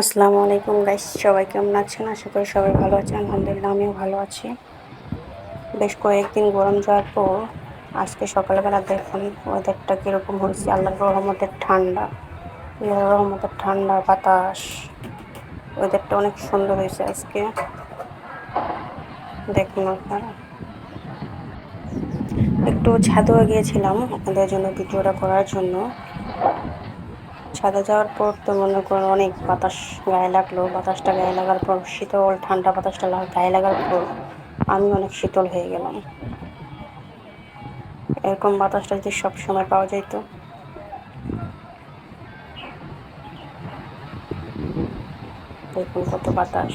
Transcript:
আসসালামু আলাইকুম গাইস সবাই কেমন আছেন? আশা করি সবাই ভালো আছেন। আলহামদুলিল্লাহ, আমিও ভালো আছি। বেশ কয়েকদিন গরম যাওয়ার পর আজকে সকালবেলা দেখুন ওয়েদারটা কীরকম হয়েছে। আল্লাহর রহমতের ঠান্ডা। আল্লাহর রহমতের ঠান্ডা বাতাস। ওয়েদারটা অনেক সুন্দর হয়েছে আজকে। দেখুন আপনারা। একটু ছাদেও গিয়েছিলাম। আপনাদের জন্য ভিডিওটা করার জন্য। ছাদে যাওয়ার পর তো মনে করেন অনেক বাতাস গায়ে লাগল। বাতাসটা গায়ে লাগার পর শীতল, ঠান্ডা বাতাসটা গায়ে লাগার পর আমি অনেক শীতল হয়ে গেলাম। এরকম বাতাসটা যদি সব সময় পাওয়া যেত। দেখুন কত বাতাস।